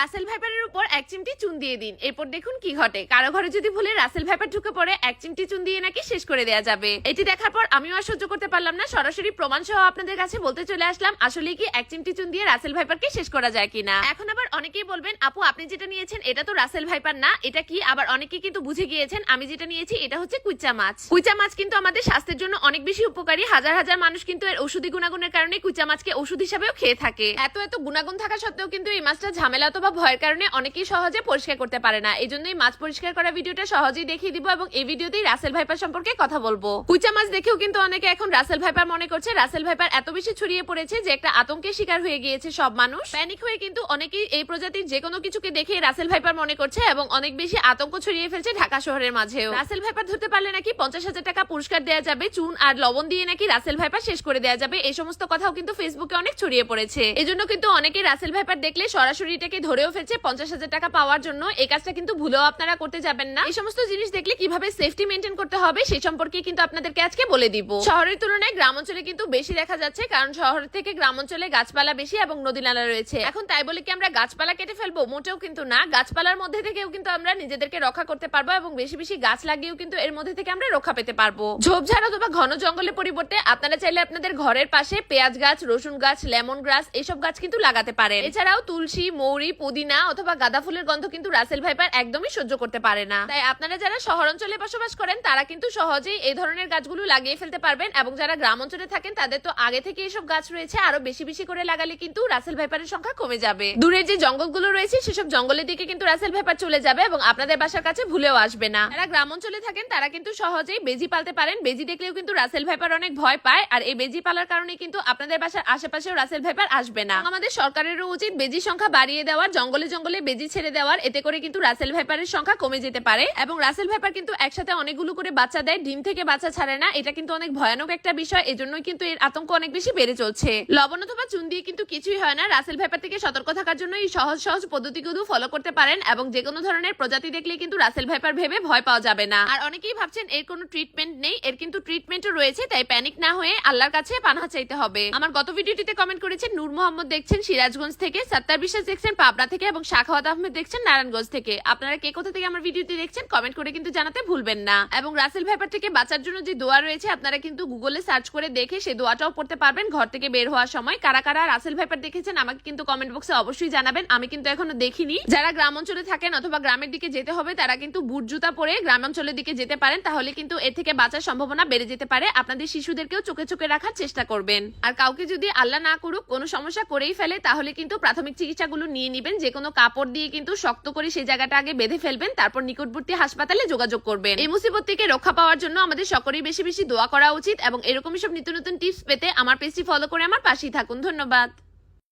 রাসেল ভাইপারের উপর এক চিমটি চুন দিয়ে দিন। এরপর দেখুন কি ঘটে। কারও ঘরে যদি ভুলে রাসেল ভাইপার ঢুকে পড়ে, এক চিমটি চুন দিয়ে নাকি শেষ করে দেওয়া যাবে। এটি দেখার পর আমিও আর সহ্য করতে পারলাম না। সরাসরি প্রমাণ সহ আপনাদের কাছে বলতে চলে আসলাম আসলে কি এক চিমটি চুন দিয়ে রাসেল ভাইপারকে শেষ করা যায় কিনা। এখন আবার অনেকেই বলবেন, আপু, আপনি যেটা নিয়েছেন, এটা তো রাসেল ভাইপার না। এটা কি? আবার অনেকেই কিন্তু বুঝে গিয়েছেন, আমি যেটা নিয়েছি, এটা হচ্ছে কুইচা মাছ। কুইচা মাছ কিন্তু আমাদের স্বাস্থ্যের জন্য অনেক বেশি উপকারী। হাজার হাজার মানুষ কিন্তু এর ওষুধি গুণাগুণের কারণে কুইচা মাছকে ওষুধ হিসাবেও খেয়ে থাকে। এত এত গুণাগুণ থাকা সত্ত্বেও কিন্তু এই মাছটা ঝামেলা অথবা ভয়ের কারণে অনেকেই সহজে পরিষ্কার করতে পারে না। এই জন্যই মাছ পরিষ্কার করা ভিডিওটা সহজেই দেখিয়ে দিব এবং এই ভিডিওতেই রাসেল ভাইপার সম্পর্কে কথা বলব। কুইচা মাছ দেখেও কিন্তু অনেকে এখন রাসেল ভাইপার মনে করছে, রাসেল ভাইপার এত বেশি ছড়িয়ে পড়েছে যে একটা আতঙ্কের শিকার হয়ে গিয়েছে সব মানুষ। প্যানিক হয়ে কিন্তু অনেকেই এই প্রজাতির যে কোনো কিছুকে দেখে রাসেল ভাইপার মনে করছে এবং অনেক বেশি আতঙ্ক ছড়িয়ে ফেলছে ঢাকা শহরের মাঝেও। রাসেল ভাইপার ধরতে পারলে নাকি পঞ্চাশ হাজার টাকা পুরস্কার দেওয়া যাবে, চুন আর লবণ দিয়ে নাকি রাসেল ভাইপার শেষ করে দেওয়া যাবে, এই সমস্ত কথাও কিন্তু ফেসবুকে অনেক ছড়িয়ে পড়েছে। এজন্য কিন্তু অনেকে রাসেল ভাইপার দেখলে সরাসরি এটাকে ধরেও ফেলছে পঞ্চাশ হাজার টাকা পাওয়ার জন্য। এই কাজটা কিন্তু ভুলেও আপনারা করতে যাবেন না। এই সমস্ত জিনিস দেখলে কীভাবে সেফটি মেনটেন করতে হবে সেই সম্পর্কে কিন্তু আপনাদেরকে আজকে বলে দিব। শহরের তুলনায় গ্রাম অঞ্চলে কিন্তু বেশি দেখা যাচ্ছে, কারণ শহর থেকে গ্রাম অঞ্চলে গাছপালা বেশি এবং নদী নালা রয়েছে। এখন তাই বলে কি আমরা গাছপালা কেটে ফেলব? মোটেও কিন্তু না। গাছপালার মধ্যে থেকেও কিন্তু আমরা নিজেদেরকে রক্ষা করতে পারব এবং বেশি বেশি গাছ লাগিয়েও কিন্তু এর মধ্যে থেকে আমরা রক্ষা পেতে পারব। ঝোপঝাড় অথবা ঘন জঙ্গলের পরিবর্তে আপনারা চাইলে আপনাদের ঘরের পাশে পেঁয়াজ গাছ, রসুন গাছ, লেমন গ্রাস, এসব গাছ কিন্তু লাগাতে পারেন। এছাড়াও তুলসী, মৌরি পুদিনা অথবা গাঁদা ফুলের গন্ধ কিন্তু রাসেল ভাইপার একদমই সহ্য করতে পারে না। তাই আপনারা যারা শহর অঞ্চলে বসবাস করেন, তারা কিন্তু সহজেই এই ধরনের গাছগুলো লাগিয়ে ফেলতে পারবেন এবং যারা গ্রাম অঞ্চলে থাকেন, তাদের তো আগে থেকে এসব গাছ রয়েছে, আরও বেশি বেশি করে লাগালে কিন্তু রাসেল ভাইপারের সংখ্যা কমে যাবে। দূরের যে জঙ্গলগুলো রয়েছে, সেসব জঙ্গলের দিকে কিন্তু রাসেল ভাইপার চলে যাবে এবং আপনাদের বাসার কাছে ভুলেও আসবে না। যারা গ্রাম অঞ্চলে থাকেন, তারা কিন্তু সহজেই বেজি পালতে পারেন। বেজি দেখলেও কিন্তু রাসেল ভাইপার অনেক ভয় পায় আর এই বেজি পালার কারণে কিন্তু আপনাদের বাসার আশেপাশেও রাসেল ভাইপার আসবে না। আমাদের সরকারেরও উচিত বেজি সংখ্যা বাড়িয়ে দেওয়ার জঙ্গলে জঙ্গলে বেজি ছেড়ে দেওয়ার, এতে করে কিন্তু রাসেল ভাইপারের সংখ্যা কমে যেতে পারে এবং রাসেল ভাইপার কিন্তু একসাথে অনেকগুলো করে বাচ্চা দেয়, ডিম থেকে বাচ্চা ছাড়ে না। এটা কিন্তু অনেক ভয়ানক একটা বিষয়, এজন্যই কিন্তু এর আতঙ্ক অনেক বেশি বেড়ে চলছে। লবণ অথবা চুন দিয়ে কিন্তু কিছুই হয় না। রাসেল ভাইপার থেকে সতর্ক থাকার জন্য এই সহজ সহজ পদ্ধতিগুলো ফলো করতে পারেন এবং যে কোনো ধরনের প্রজাতি দেখলে কিন্তু রাসেল ভাইপার ভেবে ভয় পাওয়া যাবে না। আর অনেকেই ভাবছেন এর কোনো ট্রিটমেন্ট নেই, এর কিন্তু ট্রিটমেন্টও রয়েছে, তাই প্যানিক না হয়ে আল্লাহর কাছে পানাহা চাইতে হবে। আমার গত ভিডিওটিতে কমেন্ট করেছেন নূর মোহাম্মদ দেখছেন সিরাজগঞ্জ থেকে সাত্তার বিশ্বাস দেখছেন পাবনা থেকে এবং শাখাওয়াত আহমেদ দেখছেন নারায়ণগঞ্জ থেকে। আপনারা কে কোথা থেকে আমার ভিডিওটি দেখছেন কমেন্ট করে কিন্তু জানাতে ভুলবেন না। এবং রাসেল ভাইপার থেকে বাঁচার জন্য যে দোয়া রয়েছে, আপনারা কিন্তু গুগলে সার্চ করে দেখে সেই দোয়াটাও পড়তে পারবেন ঘর থেকে বের হওয়ার সময়। কারা কারা রাসেল ভাইপার দেখেছেন আমাকে কিন্তু কমেন্ট বক্সে অবশ্যই জানাবেন। আমি কিন্তু এখনও দেখিনি। যারা গ্রাম অঞ্চলে থাকেন অথবা গ্রামের দিকে যেতে হবে, তারা কিন্তু বুট জুতা পরে গ্রাম অঞ্চলের দিকে যেতে পারেন, তাহলে কিন্তু এর থেকে বাঁচার সম্ভাবনা বেড়ে যেতে পারে। আপনাদের শিশুদেরকেও চোখে চোখে রাখার চেষ্টা করবেন। আর কাউকে যদি আল্লাহ না করুক, কোনো সমস্যা করেই ফেলে, তাহলে কিন্তু প্রাথমিক চিকিৎসাগুলো নিয়ে নিবেন যে কোনো কাপড় দিয়ে কিন্তু শক্ত করে সেই জায়গাটা আগে বেঁধে ফেলবেন, তারপর নিকটবর্তী হাসপাতালে যোগাযোগ করবেন। এই মুসিবত থেকে রক্ষা পাওয়ার জন্য আমাদের সকলেই বেশি বেশি দোয়া করা উচিত এবং এরকমই সব নিত্য নতুন টিপস পেতে আমার পেজটি ফলো করে আমার পাশেই থাকুন। ধন্যবাদ।